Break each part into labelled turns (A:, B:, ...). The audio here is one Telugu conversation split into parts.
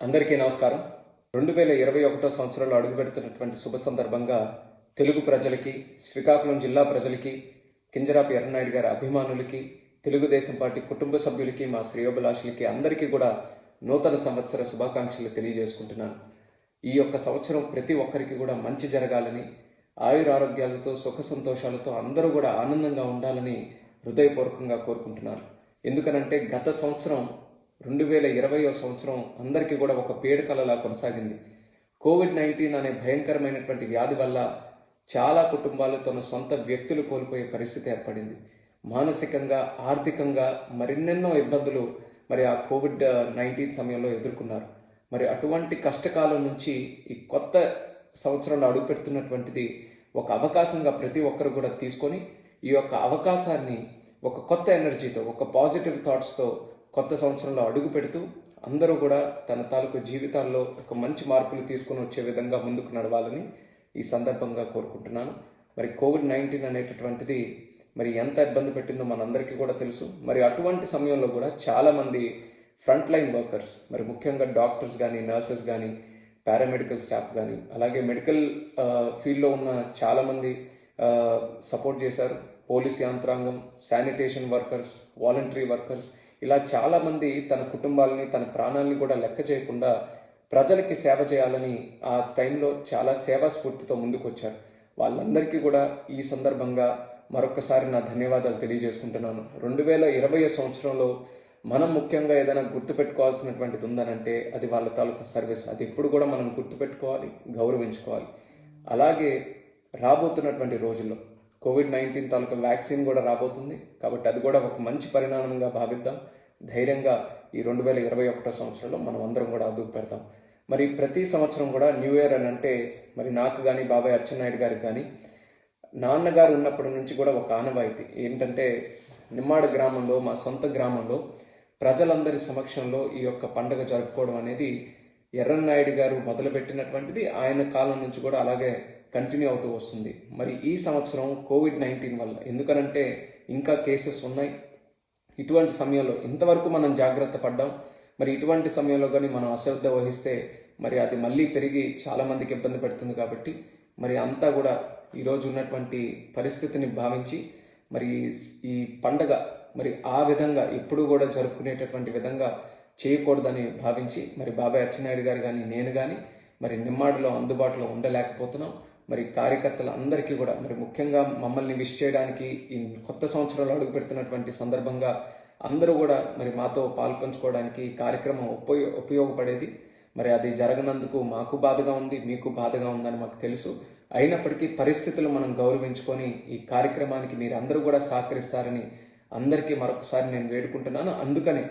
A: అందరికీ నమస్కారం. రెండు వేల ఇరవై ఒకటో సంవత్సరంలో అడుగుపెడుతున్నటువంటి శుభ సందర్భంగా తెలుగు ప్రజలకి శ్రీకాకుళం జిల్లా ప్రజలకి కింజరాపు ఎర్రనాయుడు గారి అభిమానులకి తెలుగుదేశం పార్టీ కుటుంబ సభ్యులకి మా శ్రేయోభిలాషులకి అందరికీ కూడా నూతన సంవత్సర శుభాకాంక్షలు తెలియజేసుకుంటున్నాను. ఈ యొక్క సంవత్సరం ప్రతి ఒక్కరికి కూడా మంచి జరగాలని ఆయురారోగ్యాలతో సుఖ సంతోషాలతో అందరూ కూడా ఆనందంగా ఉండాలని హృదయపూర్వకంగా కోరుకుంటున్నాను. ఎందుకనంటే గత సంవత్సరం రెండు వేల ఇరవయో సంవత్సరం అందరికీ కూడా ఒక పేడుకలలా కొనసాగింది. కోవిడ్ నైన్టీన్ అనే భయంకరమైనటువంటి వ్యాధి వల్ల చాలా కుటుంబాలు తమ సొంత వ్యక్తులు కోల్పోయే పరిస్థితి ఏర్పడింది. మానసికంగా ఆర్థికంగా మరిన్నెన్నో ఇబ్బందులు మరి ఆ కోవిడ్ నైన్టీన్ సమయంలో ఎదుర్కొన్నారు. మరి అటువంటి కష్టకాలం నుంచి ఈ కొత్త సంవత్సరంలో అడుగుపెడుతున్నటువంటిది ఒక అవకాశంగా ప్రతి ఒక్కరు కూడా తీసుకొని ఈ యొక్క అవకాశాన్ని ఒక కొత్త ఎనర్జీతో ఒక పాజిటివ్ థాట్స్తో కొత్త సంవత్సరంలో అడుగు పెడుతూ అందరూ కూడా తన తాలూకు జీవితాల్లో ఒక మంచి మార్పులు తీసుకొని వచ్చే విధంగా ముందుకు నడవాలని ఈ సందర్భంగా కోరుకుంటున్నాను. మరి కోవిడ్ నైన్టీన్ అనేటటువంటిది మరి ఎంత ఇబ్బంది పెట్టిందో మనందరికీ కూడా తెలుసు. మరి అటువంటి సమయంలో కూడా చాలామంది ఫ్రంట్ లైన్ వర్కర్స్ మరి ముఖ్యంగా డాక్టర్స్ కానీ నర్సెస్ కానీ పారామెడికల్ స్టాఫ్ కానీ అలాగే మెడికల్ ఫీల్డ్లో ఉన్న చాలామంది సపోర్ట్ చేశారు. పోలీస్ యంత్రాంగం శానిటేషన్ వర్కర్స్ వాలంటరీ వర్కర్స్ ఇలా చాలామంది తన కుటుంబాలని తన ప్రాణాలని కూడా లెక్క చేయకుండా ప్రజలకి సేవ చేయాలని ఆ టైంలో చాలా సేవా స్ఫూర్తితో ముందుకు వచ్చారు వాళ్ళందరికీ కూడా ఈ సందర్భంగా మరొకసారి నా ధన్యవాదాలు తెలియజేసుకుంటున్నాను. రెండు వేల ఇరవై సంవత్సరంలో మనం ముఖ్యంగా ఏదైనా గుర్తుపెట్టుకోవాల్సినటువంటిది ఉందనంటే అది వాళ్ళ తాలూకా సర్వీస్. అది ఎప్పుడు కూడా మనం గుర్తుపెట్టుకోవాలి గౌరవించుకోవాలి. అలాగే రాబోతున్నటువంటి రోజుల్లో కోవిడ్ నైన్టీన్ తాలూకా వ్యాక్సిన్ కూడా రాబోతుంది. కాబట్టి అది కూడా ఒక మంచి పరిణామంగా భావిద్దాం. ధైర్యంగా ఈ రెండు వేల ఇరవై ఒకటో సంవత్సరంలో మనం అందరం కూడా అదుపు పెడతాం. మరి ప్రతి సంవత్సరం కూడా న్యూ ఇయర్ అని అంటే మరి నాకు కానీ బాబాయ్ అచ్చెన్నాయుడు గారికి కానీ నాన్నగారు ఉన్నప్పటి నుంచి కూడా ఒక ఆనవాయితీ. ఏంటంటే నిమ్మాడ గ్రామంలో మా సొంత గ్రామంలో ప్రజలందరి సమక్షంలో ఈ యొక్క పండుగ జరుపుకోవడం అనేది ఎర్రన్నాయుడు గారు మొదలుపెట్టినటువంటిది. ఆయన కాలం నుంచి కూడా అలాగే కంటిన్యూ అవుతూ వస్తుంది. మరి ఈ సంవత్సరం కోవిడ్ నైన్టీన్ వల్ల ఎందుకనంటే ఇంకా కేసెస్ ఉన్నాయి. ఇటువంటి సమయంలో ఇంతవరకు మనం జాగ్రత్త పడ్డాం. మరి ఇటువంటి సమయంలో కానీ మనం అశ్రద్ధ వహిస్తే మరి అది మళ్ళీ పెరిగి చాలామందికి ఇబ్బంది పెడుతుంది కాబట్టి మరి అంతా కూడా ఈరోజు ఉన్నటువంటి పరిస్థితిని భావించి మరి ఈ పండగ మరి ఆ విధంగా ఎప్పుడు కూడా జరుపుకునేటటువంటి విధంగా చేయకూడదని భావించి మరి బాబాయ్ అచ్చెన్నాయుడు గారు కానీ నేను కానీ మరి నిమ్మాడులో అందుబాటులో ఉండలేకపోతున్నాం. మరి కార్యకర్తలు అందరికీ కూడా మరి ముఖ్యంగా మమ్మల్ని విష్ చేయడానికి ఈ కొత్త సంవత్సరంలో అడుగు పెడుతున్నటువంటి సందర్భంగా అందరూ కూడా మరి మాతో పాల్పంచుకోవడానికి ఈ కార్యక్రమం ఉపయో ఉపయోగపడేది. మరి అది జరగనందుకు మాకు బాధగా ఉంది మీకు బాధగా ఉందని మాకు తెలుసు. అయినప్పటికీ పరిస్థితులు మనం గౌరవించుకొని ఈ కార్యక్రమానికి మీరు అందరూ కూడా సహకరిస్తారని అందరికీ మరొకసారి నేను వేడుకుంటున్నాను. అందుకనే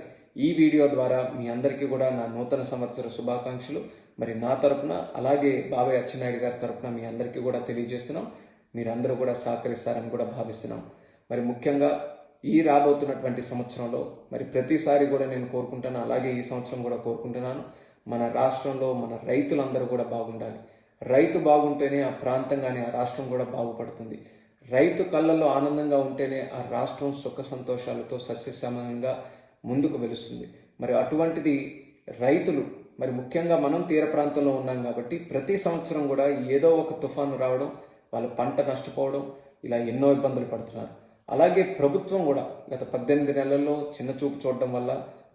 A: ఈ వీడియో ద్వారా మీ అందరికీ కూడా నా నూతన సంవత్సర శుభాకాంక్షలు. మరి నా తరపున అలాగే బాబాయ్ అచ్చెన్నాయుడు గారి తరపున మీ అందరికీ కూడా తెలియజేస్తున్నాం. మీరందరూ కూడా సహకరిస్తారని కూడా భావిస్తున్నాం. మరి ముఖ్యంగా ఈ రాబోతున్నటువంటి సంవత్సరంలో మరి ప్రతిసారి కూడా నేను కోరుకుంటాను అలాగే ఈ సంవత్సరం కూడా కోరుకుంటున్నాను. మన రాష్ట్రంలో మన రైతులందరూ కూడా బాగుండాలి. రైతు బాగుంటేనే ఆ ప్రాంతం కానీ ఆ రాష్ట్రం కూడా బాగుపడుతుంది. రైతు కళ్ళల్లో ఆనందంగా ఉంటేనే ఆ రాష్ట్రం సుఖ సంతోషాలతో సస్యశ్యామంగా ముందుకు వెలుస్తుంది. మరి అటువంటిది రైతులు మరి ముఖ్యంగా మనం తీర ప్రాంతంలో ఉన్నాం కాబట్టి ప్రతి సంవత్సరం కూడా ఏదో ఒక తుఫాను రావడం వాళ్ళ పంట నష్టపోవడం ఇలా ఎన్నో ఇబ్బందులు పడుతున్నారు. అలాగే ప్రభుత్వం కూడా గత పద్దెనిమిది నెలల్లో చిన్న చూపు చూడడం వల్ల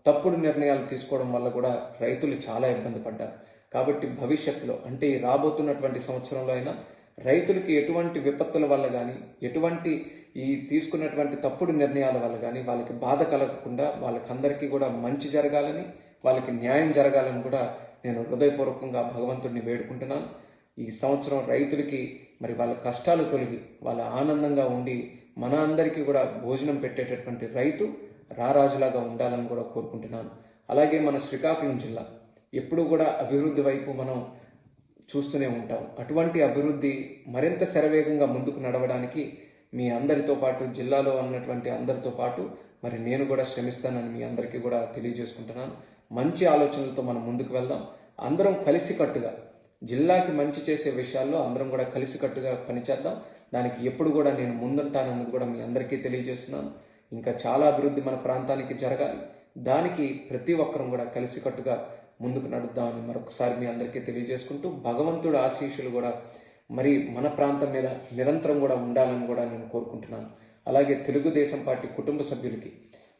A: తప్పుడు నిర్ణయాలు తీసుకోవడం వల్ల కూడా రైతులు చాలా ఇబ్బంది పడ్డారు. కాబట్టి భవిష్యత్తులో అంటే ఈ రాబోతున్నటువంటి సంవత్సరంలో అయినా రైతులకి ఎటువంటి విపత్తుల వల్ల కానీ ఎటువంటి ఈ తీసుకున్నటువంటి తప్పుడు నిర్ణయాల వల్ల కానీ వాళ్ళకి బాధ కలగకుండా వాళ్ళకందరికీ కూడా మంచి జరగాలని వాళ్ళకి న్యాయం జరగాలని కూడా నేను హృదయపూర్వకంగా భగవంతుడిని వేడుకుంటున్నాను. ఈ సంవత్సరం రైతులకి మరి వాళ్ళ కష్టాలు తొలగి వాళ్ళ ఆనందంగా ఉండి మన అందరికీ కూడా భోజనం పెట్టేటటువంటి రైతు రారాజులాగా ఉండాలని కూడా కోరుకుంటున్నాను. అలాగే మన శ్రీకాకుళం జిల్లా ఎప్పుడు కూడా అభివృద్ధి వైపు మనం చూస్తూనే ఉంటాం. అటువంటి అభివృద్ధి మరింత శరవేగంగా ముందుకు నడవడానికి మీ అందరితో పాటు జిల్లాలో ఉన్నటువంటి అందరితో పాటు మరి నేను కూడా శ్రమిస్తానని మీ అందరికీ కూడా తెలియజేసుకుంటున్నాను. మంచి ఆలోచనలతో మనం ముందుకు వెళ్దాం. అందరం కలిసికట్టుగా జిల్లాకి మంచి చేసే విషయాల్లో అందరం కూడా కలిసికట్టుగా పనిచేద్దాం. దానికి ఎప్పుడు కూడా నేను ముందుంటానన్నది కూడా మీ అందరికీ తెలియజేస్తున్నాను. ఇంకా చాలా అభివృద్ధి మన ప్రాంతానికి జరగాలి. దానికి ప్రతి ఒక్కరం కూడా కలిసికట్టుగా ముందుకు నడుద్దామని మరొకసారి మీ అందరికీ తెలియజేసుకుంటూ భగవంతుడు ఆశీస్సులు కూడా మరి మన ప్రాంతం మీద నిరంతరం కూడా ఉండాలని కూడా నేను కోరుకుంటున్నాను. అలాగే తెలుగుదేశం పార్టీ కుటుంబ సభ్యులకి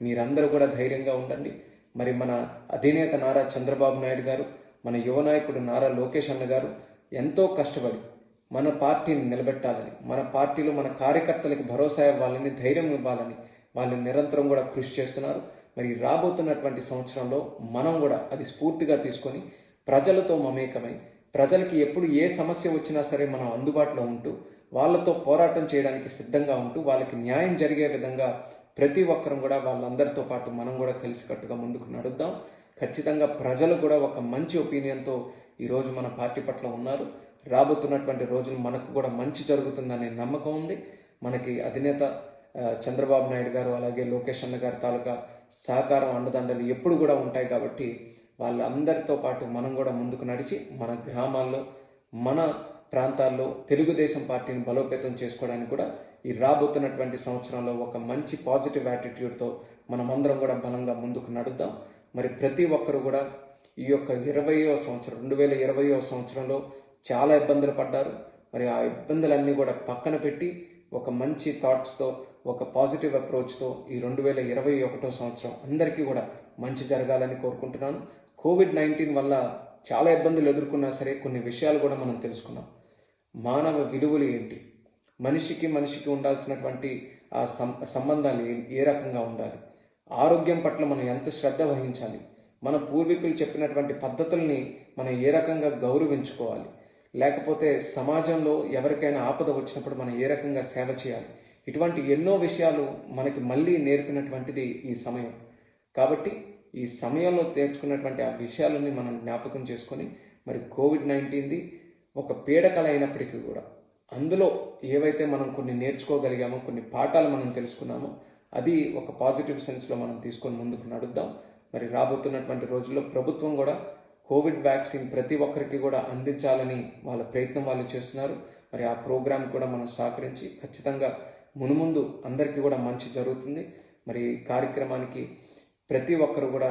A: మీరందరూ కూడా ధైర్యంగా ఉండండి. మరి మన అధినేత నారా చంద్రబాబు నాయుడు గారు మన యువ నాయకుడు నారా లోకేష్ అన్న గారు ఎంతో కష్టపడి మన పార్టీని నిలబెట్టాలని మన పార్టీలో మన కార్యకర్తలకు భరోసా ఇవ్వాలని ధైర్యం ఇవ్వాలని వాళ్ళు నిరంతరం కూడా కృషి చేస్తున్నారు. మరి రాబోతున్నటువంటి సంవత్సరంలో మనం కూడా అది స్ఫూర్తిగా తీసుకొని ప్రజలతో మమేకమై ప్రజలకి ఎప్పుడు ఏ సమస్య వచ్చినా సరే మనం అందుబాటులో ఉంటూ వాళ్ళతో పోరాటం చేయడానికి సిద్ధంగా ఉంటూ వాళ్ళకి న్యాయం జరిగే విధంగా ప్రతి ఒక్కరం కూడా వాళ్ళందరితో పాటు మనం కూడా కలిసికట్టుగా ముందుకు నడుద్దాం. ఖచ్చితంగా ప్రజలు కూడా ఒక మంచి ఒపీనియన్తో ఈరోజు మన పార్టీ పట్ల ఉన్నారు. రాబోతున్నటువంటి రోజులు మనకు కూడా మంచి జరుగుతుందనే నమ్మకం ఉంది. మనకి అధినేత చంద్రబాబు నాయుడు గారు అలాగే లోకేష్ అన్న గారి తాలూకా సహకారం అండదండలు ఎప్పుడు కూడా ఉంటాయి కాబట్టి వాళ్ళందరితో పాటు మనం కూడా ముందుకు నడిచి మన గ్రామాల్లో మన ప్రాంతాల్లో తెలుగుదేశం పార్టీని బలోపేతం చేసుకోవడానికి కూడా ఈ రాబోతున్నటువంటి సంవత్సరంలో ఒక మంచి పాజిటివ్ యాటిట్యూడ్తో మనమందరం కూడా బలంగా ముందుకు నడుద్దాం. మరి ప్రతి ఒక్కరు కూడా ఈ యొక్క ఇరవయో సంవత్సరం రెండు వేల ఇరవయో సంవత్సరంలో చాలా ఇబ్బందులు పడ్డారు. మరి ఆ ఇబ్బందులన్నీ కూడా పక్కన పెట్టి ఒక మంచి థాట్స్తో ఒక పాజిటివ్ అప్రోచ్తో ఈ రెండు వేల ఇరవై ఒకటో సంవత్సరం అందరికీ కూడా మంచి జరగాలని కోరుకుంటున్నాను. కోవిడ్ నైన్టీన్ వల్ల చాలా ఇబ్బందులు ఎదుర్కొన్నా సరే కొన్ని విషయాలు కూడా మనం తెలుసుకున్నాం. మానవ విలువలు ఏంటి? మనిషికి మనిషికి ఉండాల్సినటువంటి ఆ సంబంధాన్ని సంబంధాలు ఏ- ఏ రకంగా ఉండాలి? ఆరోగ్యం పట్ల మనం ఎంత శ్రద్ధ వహించాలి? మన పూర్వీకులు చెప్పినటువంటి పద్ధతుల్ని మనం ఏ రకంగా గౌరవించుకోవాలి? లేకపోతే సమాజంలో ఎవరికైనా ఆపద వచ్చినప్పుడు మనం ఏ రకంగా సేవ చేయాలి? ఇటువంటి ఎన్నో విషయాలు మనకి మళ్ళీ నేర్పినటువంటిది ఈ సమయం. కాబట్టి ఈ సమయంలో నేర్చుకున్నటువంటి ఆ విషయాలని మనం జ్ఞాపకం చేసుకొని మరి కోవిడ్ నైన్టీన్ది ఒక పీడకల అయినప్పటికీ కూడా అందులో ఏవైతే మనం కొన్ని నేర్చుకోగలిగామో కొన్ని పాఠాలు మనం తెలుసుకున్నామో అది ఒక పాజిటివ్ సెన్స్లో మనం తీసుకొని ముందుకు నడుద్దాం. మరి రాబోతున్నటువంటి రోజుల్లో ప్రభుత్వం కూడా కోవిడ్ వ్యాక్సిన్ ప్రతి ఒక్కరికి కూడా అందించాలని వాళ్ళ ప్రయత్నం వాళ్ళు చేస్తున్నారు. మరి ఆ ప్రోగ్రామ్ కూడా మనం సహకరించి ఖచ్చితంగా మునుముందు అందరికీ కూడా మంచి జరుగుతుంది. మరి కార్యక్రమానికి ప్రతి ఒక్కరు కూడా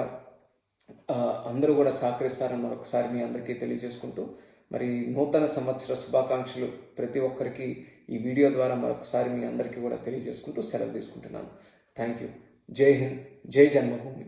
A: అందరూ కూడా సహకరిస్తారని మరొకసారి మీ అందరికీ తెలియజేసుకుంటూ మరి నూతన సంవత్సర శుభాకాంక్షలు ప్రతి ఒక్కరికి ఈ వీడియో ద్వారా మరొకసారి మీ అందరికీ కూడా తెలియజేసుకుంటూ సెలవు తీసుకుంటున్నాను. థ్యాంక్ యూ జై హింద్ జై జన్మభూమి.